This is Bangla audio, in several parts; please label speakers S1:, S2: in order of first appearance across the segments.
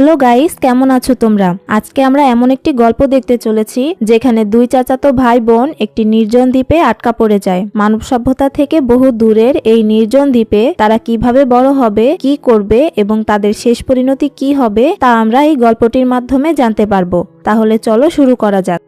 S1: হ্যালো গাইস, কেমন আছো তোমরা? আজকে আমরা এমন একটি গল্প দেখতে চলেছি, যেখানে দুই চাচাতো ভাই বোন একটি নির্জন দ্বীপে আটকা পড়ে যায়। মানব সভ্যতা থেকে বহু দূরের এই নির্জন দ্বীপে তারা কীভাবে বড় হবে, কি করবে এবং তাদের শেষ পরিণতি কি হবে, তা আমরা এই গল্পটির মাধ্যমে জানতে পারব। তাহলে চলো শুরু করা যাক।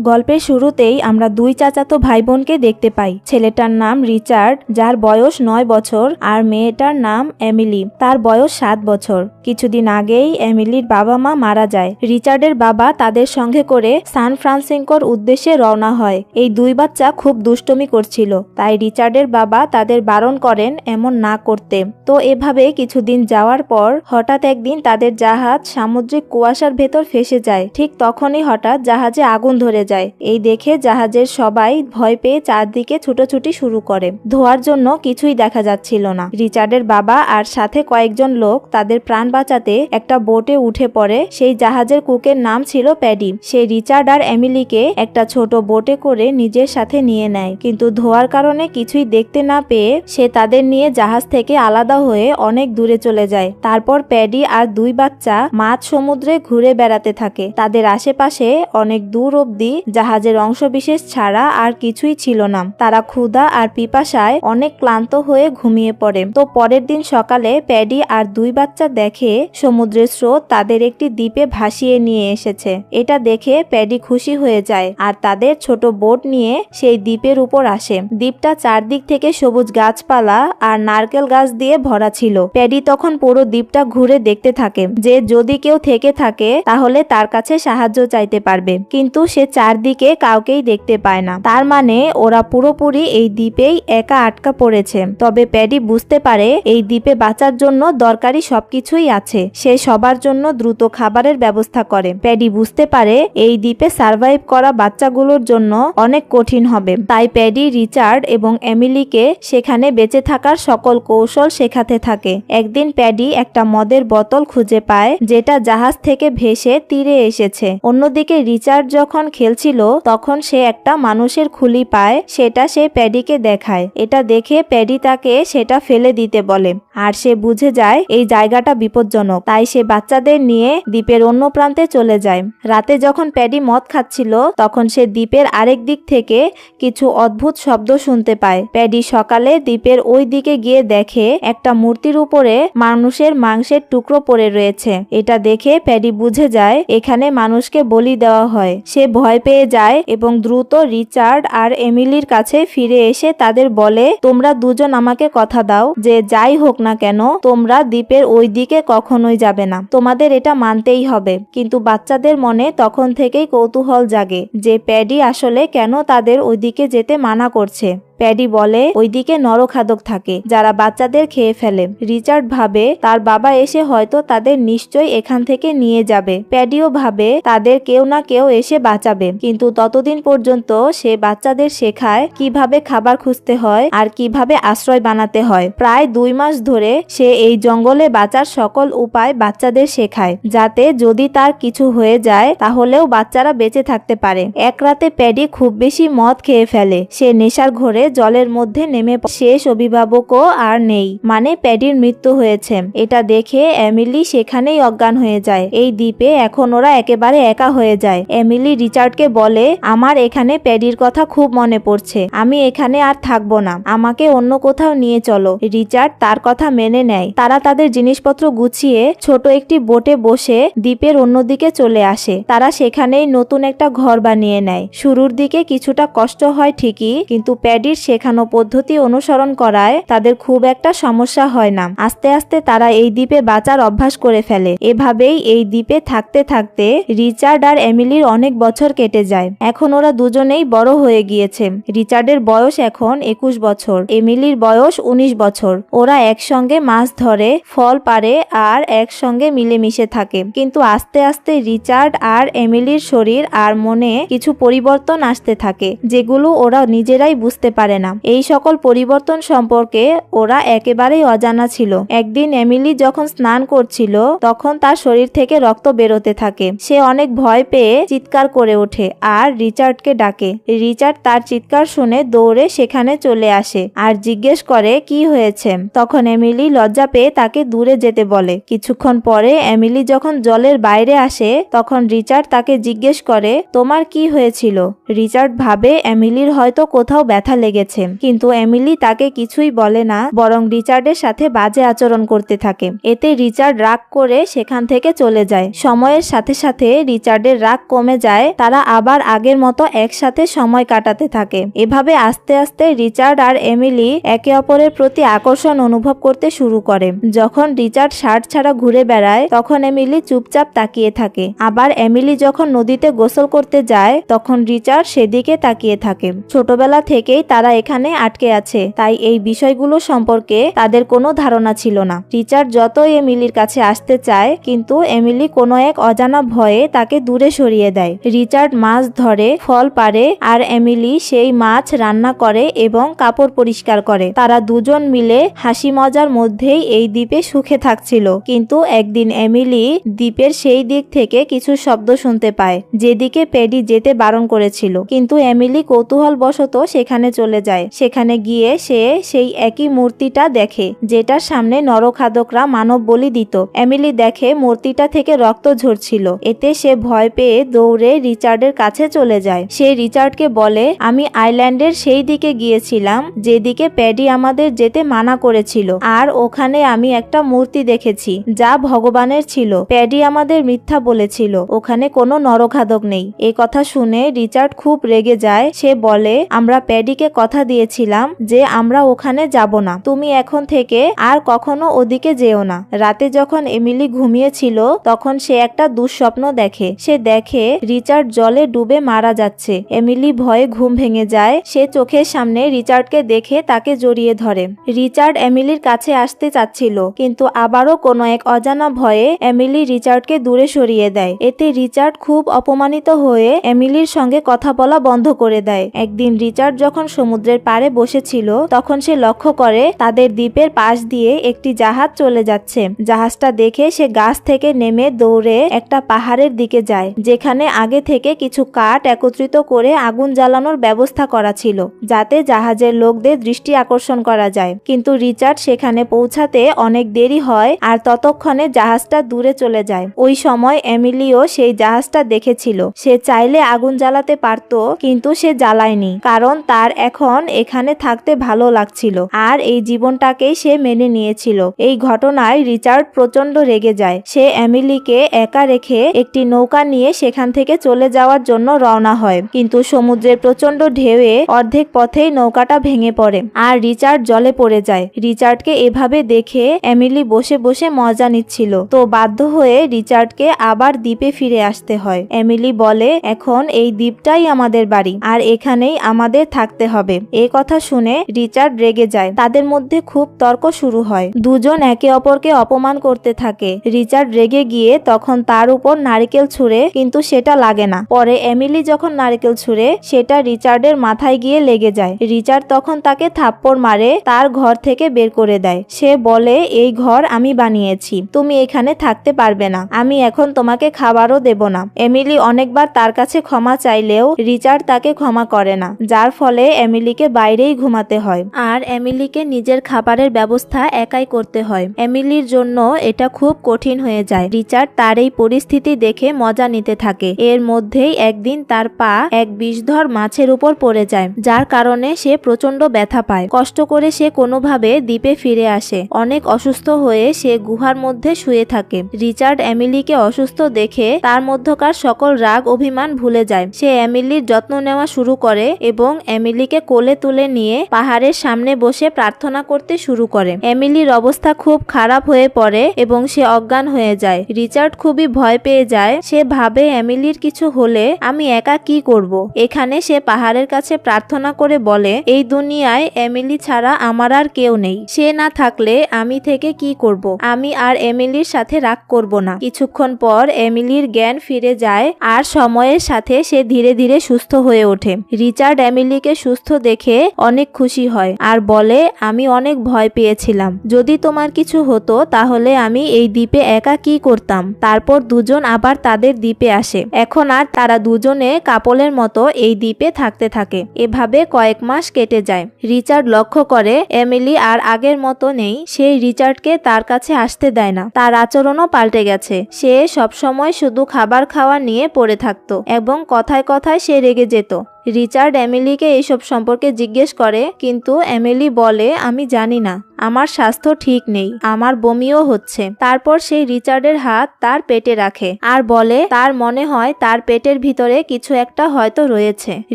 S1: গল্পের শুরুতেই আমরা দুই চাচাতো ভাই বোনকে দেখতে পাই। ছেলেটার নাম রিচার্ড, যার বয়স নয় বছর, আর মেয়েটার নাম এমিলি। তার বয়স সাত বছর। কিছুদিন আগেই এমিলির বাবা মা মারা যায়। রিচার্ডের বাবা তাদের সঙ্গে করে সান ফ্রান্সিসকোর উদ্দেশ্যে রওনা হয়। এই দুই বাচ্চা খুব দুষ্টমি করছিল। তাই রিচার্ডের বাবা তাদের বারণ করেন এমন না করতে। তো এভাবে কিছুদিন যাওয়ার পর হঠাৎ একদিন তাদের জাহাজ সামুদ্রিক কুয়াশার ভেতর ফেসে যায়। ঠিক তখনই হঠাৎ জাহাজে আগুন ধরে যায়। এই দেখে জাহাজের সবাই ভয় পেয়ে চারদিকে ছুটোছুটি শুরু করে। ধোয়ার জন্য কিছুই দেখা যাচ্ছিল না। রিচার্ডের বাবা আর সাথে কয়েকজন লোক তাদের প্রাণ বাঁচাতে একটা বোটে উঠে পড়ে। সেই জাহাজের কুকের নাম ছিল প্যাডি। সে রিচার্ড আর এমিলিকে একটা ছোট বোটে করে নিজের সাথে নিয়ে নেয়। কিন্তু ধোয়ার কারণে কিছুই দেখতে না পেয়ে সে তাদের নিয়ে জাহাজ থেকে আলাদা হয়ে অনেক দূরে চলে যায়। তারপর প্যাডি আর দুই বাচ্চা মাঝ সমুদ্রে ঘুরে বেড়াতে থাকে। তাদের আশেপাশে অনেক দূর অবধি জাহাজের অংশবিশেষ ছাড়া আর কিছুই ছিল না। তারা ক্ষুধা আর পিপাসায় অনেক ক্লান্ত হয়ে ঘুমিয়ে পড়ে। তো পরের দিন সকালে প্যাডি আর দুই বাচ্চা দেখে সমুদ্রের স্রোত তাদের একটি দ্বীপে ভাসিয়ে নিয়ে এসেছে। এটা দেখে প্যাডি খুশি হয়ে যায় আর তাদের ছোট বোট নিয়ে সেই দ্বীপের উপর আসে। দ্বীপটা চারদিক থেকে সবুজ গাছপালা আর নারকেল গাছ দিয়ে ভরা ছিল। প্যাডি তখন পুরো দ্বীপটা ঘুরে দেখতে থাকে। যে যদি কেউ থেকে থাকে, তাহলে তার কাছে সাহায্য চাইতে পারবে। কিন্তু সে চারদিকে কাউকেই দেখতে পায় না। তার মানে ওরা পুরোপুরি এই দ্বীপেই একা আটকা পড়েছে। তবে প্যাডি বুঝতে পারে এই দ্বীপে বাঁচার জন্য দরকারি সবকিছুই আছে। সে সবার জন্য দ্রুত খাবারের ব্যবস্থা করে। প্যাডি বুঝতে পারে এই দ্বীপে সার্ভাইভ করা বাচ্চাগুলোর জন্য অনেক কঠিন হবে। তাই প্যাডি, রিচার্ড এবং এমিলিকে সেখানে বেঁচে থাকার সকল কৌশল শেখাতে থাকে। একদিন প্যাডি একটা মদের বোতল খুঁজে পায়, যেটা জাহাজ থেকে ভেসে তীরে এসেছে। অন্যদিকে রিচার্ড যখন খেলছিল, তখন সে একটা মানুষের খুলি পায়, সেটা সে প্যাডিকে দেখায়। এটা দেখে প্যাডি তাকে সেটা ফেলে দিতে বলে। আর সে বুঝে যায়, এই জায়গাটা বিপজ্জনক। তাই সে বাচ্চাদের নিয়ে দ্বীপের অন্য প্রান্তে চলে যায়। রাতে যখন প্যাডি মদ খাচ্ছিল, তখন সে দ্বীপের আরেক দিক থেকে কিছু অদ্ভুত শব্দ শুনতে পায়। প্যাডি সকালে দ্বীপের ওই দিকে গিয়ে দেখে, একটা মূর্তির উপরে মানুষের মাংসের টুকরো পড়ে রয়েছে। এটা দেখে প্যাডি বুঝে যায়, এখানে মানুষকে বলি দেওয়া হয়। সে ভয় পেয়ে যায় এবং দ্রুত রিচার্ড আর এমিলির কাছে ফিরে এসে তাদের বলে, তোমরা দুজন আমাকে কথা দাও যে যাই হোক না কেন, তোমরা দ্বীপের ওই দিকে কখনোই যাবে না। তোমাদের এটা মানতেই হবে কিন্তু বাচ্চাদের মনে তখন থেকেই কৌতূহল জাগে যে প্যাডি আসলে কেন তাদের ওইদিকে যেতে মানা করছে। প্যাডি বলে, ওইদিকে নরখাদক থাকে, যারা বাচ্চাদের খেয়ে ফেলে। রিচার্ড ভাবে, তার বাবা এসে হয়তো তাদের নিশ্চয়ই এখান থেকে নিয়ে যাবে। প্যাডিও ভাবে, তাদের কেউ না কেউ এসে বাঁচাবে। কিন্তু ততদিন পর্যন্ত সে বাচ্চাদের শেখায় কীভাবে খাবার খুঁজতে হয় আর কীভাবে আশ্রয় বানাতে হয়। প্রায় দুই মাস ধরে সে এই জঙ্গলে বাঁচার সকল উপায় বাচ্চাদের শেখায়, যাতে যদি তার কিছু হয়ে যায়, তাহলেও বাচ্চারা বেঁচে থাকতে পারে। এক রাতে প্যাডি খুব বেশি মদ খেয়ে ফেলে। সে নেশার ঘরে জলের মধ্যে নেমে শেষ অভিভাবকও আর নেই মানে প্যাডির মৃত্যু হয়েছে। এটা দেখে এমিলি সেখানেই অজ্ঞান হয়ে যায়। এই দ্বীপে এখন ওরা একেবারে একা হয়ে যায়। এমিলি রিচার্ডকে বলে, আমার এখানে প্যাডির কথা খুব মনে পড়ছে। আমি এখানে আর থাকব না। আমাকে অন্য কোথাও নিয়ে চলো। রিচার্ড তার কথা মেনে নেয়। তারা তাদের জিনিসপত্র গুছিয়ে ছোট একটি বোটে বসে দ্বীপের অন্যদিকে চলে আসে। তারা সেখানেই নতুন একটা ঘর বানিয়ে নেয়। শুরুর দিকে কিছুটা কষ্ট হয় ঠিকই, কিন্তু প্যাডির শেখানো পদ্ধতি অনুসরণ করায় তাদের খুব একটা সমস্যা হয় না। আস্তে আস্তে তারা এই দ্বীপে বাঁচার অভ্যাস করে ফেলে। এভাবেই এই দ্বীপে থাকতে থাকতে রিচার্ড আর এমিলির অনেক বছর কেটে যায়। এখন ওরা দুজনেই বড় হয়ে গিয়েছে। রিচার্ডের বয়স এখন একুশ বছর, এমিলির বয়স উনিশ বছর। ওরা একসঙ্গে মাছ ধরে, ফল পারে আর একসঙ্গে মিলেমিশে থাকে। কিন্তু আস্তে আস্তে রিচার্ড আর এমিলির শরীর আর মনে কিছু পরিবর্তন আসতে থাকে, যেগুলো ওরা নিজেরাই বুঝতে পারে পারে না। এই সকল পরিবর্তন সম্পর্কে ওরা একেবারেই অজানা ছিল। একদিন এমিলি যখন স্নান করছিল, তখন তার শরীর থেকে রক্ত বেরোতে থাকে। সে অনেক ভয় পেয়ে চিৎকার করে ওঠে আর রিচার্ডকে ডাকে। রিচার্ড তার চিৎকার শুনে দৌড়ে সেখানে চলে আসে আর জিজ্ঞেস করে, কি হয়েছে? তখন এমিলি লজ্জা পেয়ে তাকে দূরে যেতে বলে। কিছুক্ষণ পরে এমিলি যখন জলের বাইরে আসে, তখন রিচার্ড তাকে জিজ্ঞেস করে, তোমার কি হয়েছিল? রিচার্ড ভাবে, এমিলির হয়তো কোথাও ব্যথা লেগেছে কিন্তু এমিলি তাকে কিছুই বলে না, বরং রিচার্ডের সাথে বাজে আচরণ করতে থাকে। এতে রিচার্ড রাগ করে সেখান থেকে চলে যায়। সময়ের সাথে সাথে রিচার্ডের রাগ কমে যায়, তারা আবার আগের মতো একসাথে সময় কাটাতে থাকে। এভাবে আস্তে আস্তে রিচার্ড আর এমিলি একে অপরের প্রতি আকর্ষণ অনুভব করতে শুরু করে। যখন রিচার্ড শার্ট ছাড়া ঘুরে বেড়ায়, তখন এমিলি চুপচাপ তাকিয়ে থাকে। আবার এমিলি যখন নদীতে গোসল করতে যায়, তখন রিচার্ড সেদিকে তাকিয়ে থাকে। ছোটবেলা থেকেই তারা এখানে আটকে আছে। তাই এই বিষয়গুলো সম্পর্কে তাদের কোনো ধারণা ছিল না। রিচার্ড যতই এমিলির কাছে আসতে চায়, কিন্তু এমিলি কোনো এক অজানা ভয়ে তাকে দূরে সরিয়ে দেয়। রিচার্ড মাছ ধরে, ফল পারে আর এমিলি সেই মাছ রান্না করে এবং কাপড় পরিষ্কার করে। তারা দুজন মিলে হাসি মজার মধ্যেই এই দ্বীপে সুখে থাকছিল। কিন্তু একদিন এমিলি দ্বীপের সেই দিক থেকে কিছু শব্দ শুনতে পায়, যেদিকে পেডি যেতে বারণ করেছিল। কিন্তু এমিলি কৌতূহল বশত সেখানে চলে যায়। সেখানে গিয়ে সে সেই একই মূর্তিটা দেখে, যেটার সামনে নরখাদকরা মানব বলি দিত। এমিলি দেখে মূর্তিটা থেকে রক্ত ঝরছিল। এতে সে ভয় পেয়ে দৌড়ে রিচার্ডের কাছে চলে যায়। সে রিচার্ডকে বলে, আমি আইল্যান্ডের সেই দিকে গিয়েছিলাম, যেদিকে প্যাডি আমাদের যেতে মানা করেছিল। আর ওখানে আমি একটা মূর্তি দেখেছি, যা ভগবানের ছিল। প্যাডি আমাদের মিথ্যা বলেছিল। ওখানে কোনো নরখাদক নেই। এই কথা শুনে রিচার্ড খুব রেগে যায়। সে বলে, আমরা প্যাডিকে কথা দিয়েছিলাম যে আমরা ওখানে যাব না। তুমি এখন থেকে আর কখনো ওদিকে যেও না। রাতে যখন এমিলি ঘুমিয়েছিল, তখন সে একটা দুঃস্বপ্ন দেখে। সে দেখে রিচার্ড জলে ডুবে মারা যাচ্ছে। এমিলি ভয়ে ঘুম ভেঙে যায়। সে চোখের সামনে রিচার্ডকে দেখে তাকে জড়িয়ে ধরে। রিচার্ড এমিলির কাছে আসতে চাচ্ছিল, কিন্তু আবারও কোনো এক অজানা ভয়ে এমিলি রিচার্ডকে দূরে সরিয়ে দেয়। এতে রিচার্ড খুব অপমানিত হয়ে এমিলির সঙ্গে কথা বলা বন্ধ করে দেয়। একদিন রিচার্ড যখন সমুদ্রের পাড়ে বসেছিল, তখন সে লক্ষ্য করে তাদের দ্বীপের পাশ দিয়ে একটি জাহাজ চলে যাচ্ছে। জাহাজটা দেখে সে গাছ থেকে নেমে দৌড়ে একটা পাহাড়ের দিকে যায়, যেখানে আগে থেকে কিছু কাঠ একত্রিত করে আগুন জ্বালানোর ব্যবস্থা করা ছিল, যাতে জাহাজের লোকদের দৃষ্টি আকর্ষণ করা যায়। কিন্তু রিচার্ড সেখানে পৌঁছাতে অনেক দেরি হয় আর ততক্ষণে জাহাজটা দূরে চলে যায়। ওই সময় এমিলিও সেই জাহাজটা দেখেছিল। সে চাইলে আগুন জ্বালাতে পারত, কিন্তু সে জ্বালায়নি, কারণ তার এখন এখানে থাকতে ভালো লাগছিল, আর এই জীবনটাকেই সে মেনে নিয়েছিল। এই ঘটনায় রিচার্ড প্রচণ্ড রেগে যায়। সে এমিলিকে একা রেখে একটি নৌকা নিয়ে সেখান থেকে চলে যাওয়ার জন্য রওনা হয়। কিন্তু সমুদ্রের প্রচণ্ড ঢেউয়ে অর্ধেক পথেই নৌকাটা ভেঙে পড়ে, আর রিচার্ড জলে পড়ে যায়। রিচার্ডকে এভাবে দেখে এমিলি বসে বসে মজা নিচ্ছিল। তো বাধ্য হয়ে রিচার্ডকে আবার দ্বীপে ফিরে আসতে হয়। অ্যামিলি বলে, এখন এই দ্বীপটাই আমাদের বাড়ি, আর এখানেই আমাদের থাকতে হবে। এ কথা শুনে রিচার্ড রেগে যায়। তাদের মধ্যে খুব তর্ক শুরু হয়। দুজন একে অপরকে অপমান করতে থাকে। রিচার্ড রেগে গিয়ে তখন তার উপর নারিকেল ছুঁড়ে, কিন্তু সেটা লাগে না। পরে এমিলি যখন নারিকেল ছুঁড়ে, সেটা রিচার্ডের মাথায় গিয়ে লেগে যায়। রিচার্ড তখন তাকে থাপ্পড় মারে, তার ঘর থেকে বের করে দেয়। সে বলে, এই ঘর আমি বানিয়েছি। তুমি এখানে থাকতে পারবে না। আমি এখন তোমাকে খাবারও দেব না। এমিলি অনেকবার তার কাছে ক্ষমা চাইলেও রিচার্ড তাকে ক্ষমা করে না। যার ফলে এমিলিকে বাইরেই ঘুমাতে হয়। আর এমিলিকে নিজের খাবারের ব্যবস্থা একাই করতে হয়। এমিলির জন্য এটা খুব কঠিন হয়ে যায়। রিচার্ড তার এই পরিস্থিতি দেখে মজা নিতে থাকে। এর মধ্যেই একদিন তার পা এক বিষধর মাছের উপর পড়ে যায়, যার কারণে সে প্রচণ্ড ব্যথা পায়। কষ্ট করে সে কোনোভাবে দ্বীপে ফিরে আসে। অনেক অসুস্থ হয়ে সে গুহার মধ্যে শুয়ে থাকে। রিচার্ড এমিলিকে অসুস্থ দেখে তার মধ্যকার সকল রাগ অভিমান ভুলে যায়। সে এমিলির যত্ন নেওয়া শুরু করে এবং এমিলিকে কোলে তুলে নিয়ে পাহাড়ের সামনে বসে প্রার্থনা করতে শুরু করে। এমিলির অবস্থা খুব খারাপ হয়ে পড়ে এবং সে অজ্ঞান হয়ে যায়। রিচার্ড খুবই ভয় পেয়ে যায়। সে ভাবে, এমিলির কিছু হলে আমি একা কি করব। এখানে সে পাহাড়ের কাছে প্রার্থনা করে বলে, এই দুনিয়ায় এমিলি ছাড়া আমার আর কেউ নেই। সে না থাকলে আমি থেকে কি করব। আমি আর এমিলির সাথে রাগ করব না। কিছুক্ষণ পর এমিলির জ্ঞান ফিরে যায় আর সময়ের সাথে সে ধীরে ধীরে সুস্থ হয়ে ওঠে। রিচার্ড এমিলিকে সুস্থ দেখে অনেক খুশি হয় আর বলে, আমি অনেক ভয় পেয়েছিলাম। যদি তোমার কিছু হতো, তাহলে আমি এই দ্বীপে একা কি করতাম? তারপর দুজন আবার তাদের দ্বীপে আসে। এখন আর তারা দুজনে কাপলের মতো এই দ্বীপে থাকতে থাকে। এভাবে কয়েক মাস কেটে যায়। রিচার্ড লক্ষ্য করে, এমিলি আর আগের মতো নেই। সেই রিচার্ডকে তার কাছে আসতে দেয় না। তার আচরণও পাল্টে গেছে। সে সবসময় শুধু খাবার খাওয়া নিয়ে পড়ে থাকতো এবং কথায় কথায় সে রেগে যেত। রিচার্ড অ্যামিলিকে এইসব সম্পর্কে জিজ্ঞেস করে, কিন্তু এমিলি বলে, আমি জানি না, আমার স্বাস্থ্য ঠিক নেই, আমার বমিও হচ্ছে। তারপর সেই রিচার্ডের হাত তার পেটে রাখে আর বলে, তার মনে হয় তার পেটের ভিতরে কিছু একটা হয়তো রয়েছে।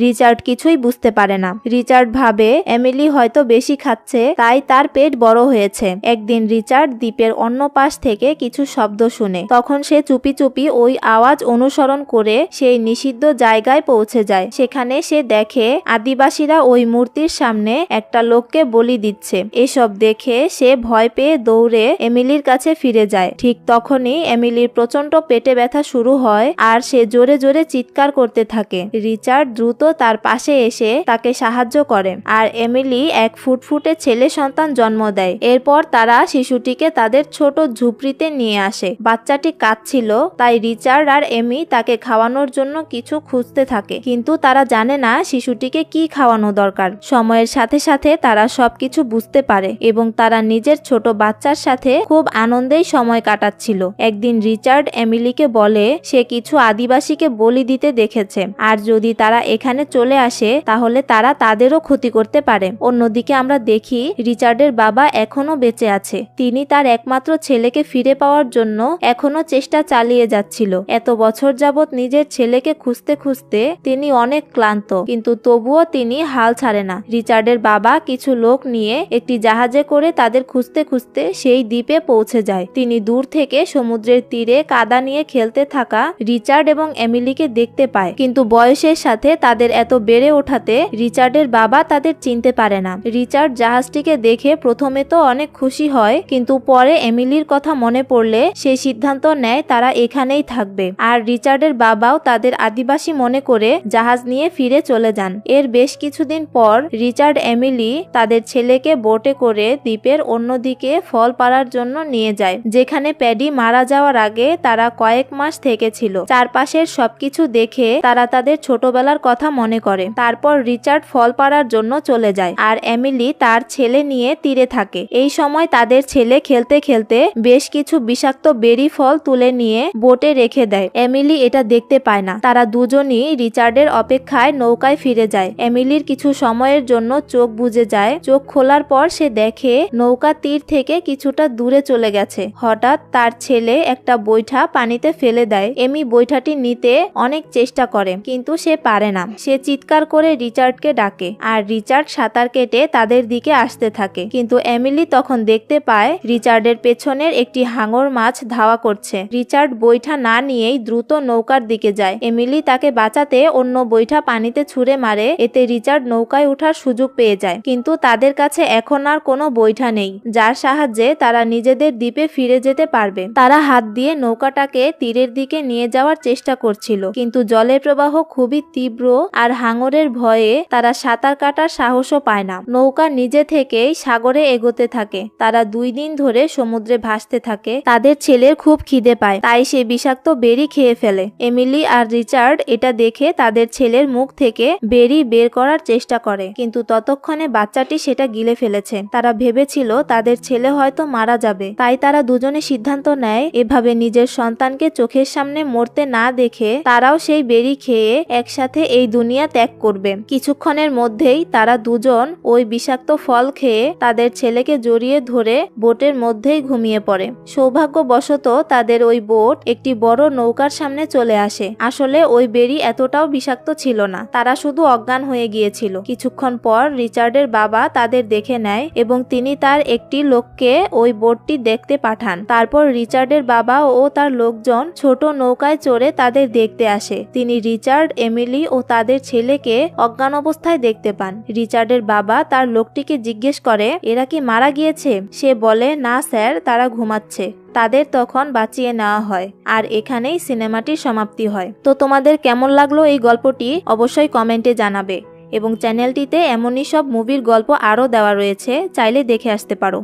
S1: রিচার্ড কিছুই বুঝতে পারে না। রিচার্ড ভাবে এমিলি হয়তো বেশি খাচ্ছে, তাই তার পেট বড় হয়েছে। একদিন রিচার্ড দ্বীপের অন্য পাশ থেকে কিছু শব্দ শুনে, তখন সে চুপি চুপি ওই আওয়াজ অনুসরণ করে সেই নিষিদ্ধ জায়গায় পৌঁছে যায়। সেখানে সে দেখে আদিবাসীরা ওই মূর্তির সামনে একটা লোককে বলি দিচ্ছে। এসব দেখে সে ভয় পেয়ে দৌড়ে এমিলির কাছে ফিরে যায়। ঠিক তখনই এমিলির প্রচণ্ড পেটে ব্যথা শুরু হয় আর সে জোরে জোরে চিৎকার করতে থাকে। রিচার্ড দ্রুত তার পাশে এসে তাকে সাহায্য করে আর এমিলি এক ফুটফুটে ছেলে সন্তান জন্ম দেয়। এরপর তারা শিশুটিকে তাদের ছোট ঝুপড়িতে নিয়ে আসে। বাচ্চাটি কাঁদছিল, তাই রিচার্ড আর এমি তাকে খাওয়ানোর জন্য কিছু খুঁজতে থাকে। কিন্তু তারা জানে না শিশুটিকে কি খাওয়ানো দরকার। সময়ের সাথে সাথে তারা সবকিছু বুঝতে পারে এবং তারা নিজের ছোট বাচ্চার সাথে খুব আনন্দেই সময় কাটাচ্ছিল। একদিন রিচার্ড এমিলিকে বলে, সে কিছু আদিবাসীকে বলি দিতে দেখেছে। আর যদি তারা এখানে চলে আসে, তাহলে তারা তাদেরও ক্ষতি করতে পারে। অন্যদিকে আমরা দেখি, রিচার্ডের বাবা এখনও বেঁচে আছে। তিনি তার একমাত্র ছেলেকে ফিরে পাওয়ার জন্য এখনও চেষ্টা চালিয়ে যাচ্ছিল। এত বছর যাবৎ নিজের ছেলেকে খুঁজতে খুঁজতে তিনি অনেক ক্লান্ত কিন্তু তবুও তিনি হাল ছাড়ে না। রিচার্ডের বাবা কিছু লোক নিয়ে একটি জাহাজে করে তাদের খুঁজতে খুঁজতে সেই দ্বীপে পৌঁছে যায়। তিনি দূর থেকে সমুদ্রের তীরে কাদা নিয়ে খেলতে থাকা রিচার্ড এবং এমিলিকে দেখতে পায়। কিন্তু বয়সের সাথে তাদের এত বেড়ে ওঠাতে রিচার্ডের বাবা তাদের চিনতে পারে না। রিচার্ড জাহাজটিকে দেখে প্রথমে তো অনেক খুশি হয়, কিন্তু পরে এমিলির কথা মনে পড়লে সে সিদ্ধান্ত নেয় তারা এখানেই থাকবে। আর রিচার্ডের বাবাও তাদের আদিবাসী মনে করে জাহাজ নিয়ে ফিরে চলে যান। এর বেশ কিছুদিন পর রিচার্ড এমিলি তাদের ছেলেকে বোটে করে দ্বীপের অন্যদিকে ফল পাড়ার জন্য নিয়ে যায়, যেখানে প্যাডি মারা যাওয়ার আগে তারা কয়েক মাস থেকেছিল। চারপাশের সবকিছু দেখে তারা তাদের ছোটবেলার কথা মনে করে। তারপর রিচার্ড ফল পাড়ার জন্য চলে যায় আর এমিলি তার ছেলে নিয়ে তীরে থাকে। এই সময় তাদের ছেলে খেলতে খেলতে বেশ কিছু বিষাক্ত বেরি ফল তুলে নিয়ে বোটে রেখে দেয়। এমিলি এটা দেখতে পায় না। তারা দুজনই রিচার্ডের অপেক্ষায় নৌকায় ফিরে যায়। এমিলির কিছু সময়ের জন্য চোখ বুজে যায়। চোখ খোলার পর সে দেখে নৌকা তীর থেকে কিছুটা দূরে চলে গেছে। হঠাৎ তার ছেলে একটা বৈঠা পানিতে ফেলে দেয়। এমি বৈঠাটি নিতে অনেক চেষ্টা করে, কিন্তু সে পারে না। সে চিৎকার করে রিচার্ডকে ডাকে, আর রিচার্ড সাঁতার কেটে তাদের দিকে আসতে থাকে। কিন্তু এমিলি তখন দেখতে পায় রিচার্ডের পেছনের একটি হাঙর মাছ ধাওয়া করছে। রিচার্ড বৈঠা না নিয়েই দ্রুত নৌকার দিকে যায়। এমিলি তাকে বাঁচাতে অন্য বৈঠা পানিতে ছুঁড়ে মারে, এতে রিচার্ড নৌকায় ওঠার সুযোগ পেয়ে যায়। কিন্তু তাদের কাছে এখন আর কোনো বৈঠা নেই, যার সাহায্যে তারা নিজেদের দ্বীপে ফিরে যেতে পারবে। তারা হাত দিয়ে নৌকাটাকে তীরের দিকে নিয়ে যাওয়ার চেষ্টা করছিল, কিন্তু জলের প্রবাহ খুবই তীব্র আর হাঙরের ভয়ে তারা সাঁতার কাটার সাহসও পায় না। নৌকা নিজে থেকেই সাগরে এগোতে থাকে, তারা দুই দিন ধরে সমুদ্রে ভাসতে থাকে, তাদের ছেলের খুব খিদে পায়, তাই সে বিষাক্ত বেরি খেয়ে ফেলে। এমিলি আর রিচার্ড এটা দেখে তাদের ছেলের মুখ থেকে বেরি বের করার চেষ্টা করে। কিন্তু ততক্ষণে বাচ্চাটি সেটা গিলে ফেলেছে। তারা ভেবেছিল তাদের ছেলে হয়তো মারা যাবে। তাই তারা দুজনে সিদ্ধান্ত নেয়, এভাবে নিজের সন্তানকে চোখের সামনে মরতে না দেখে তারাও সেই বেরি খেয়ে একসাথে এই দুনিয়া ত্যাগ করবে। কিছুক্ষণের মধ্যেই তারা দুজন ওই বিষাক্ত ফল খেয়ে তাদের ছেলেকে জড়িয়ে ধরে বোটের মধ্যেই ঘুমিয়ে পড়ে। সৌভাগ্যবশত তাদের ওই বোট একটি বড় নৌকার সামনে চলে আসে। আসলে ওই বেরি এতটাও বিষাক্ত ছিল না। তারা শুধু অজ্ঞান হয়ে গিয়েছিল। কিছুক্ষণ পর রিচার্ডের বাবা তাদের দেখে নেয় এবং তিনি তার একটি লোককে ওই বোটটি দেখতে পাঠান। তারপর রিচার্ডের বাবা ও তার লোকজন ছোট নৌকায় চড়ে তাদের দেখতে আসে। তিনি রিচার্ড, এমিলি ও তাদের ছেলেকে অজ্ঞান অবস্থায় দেখতে পান। রিচার্ডের বাবা তার লোকটিকে জিজ্ঞেস করে, এরা কি মারা গিয়েছে? সে বলে, না স্যার, তারা ঘুমাচ্ছে। তাদের তখন বাঁচিয়ে নেওয়া হয়, আর এখানেই সিনেমাটির সমাপ্তি হয়। তো তোমাদের কেমন লাগল এই গল্পটি অবশ্যই কমেন্টে জানাবে, এবং চ্যানেলটিতে এমনই সব মুভির গল্প আরও দেওয়া রয়েছে, চাইলে দেখে আসতে পারো।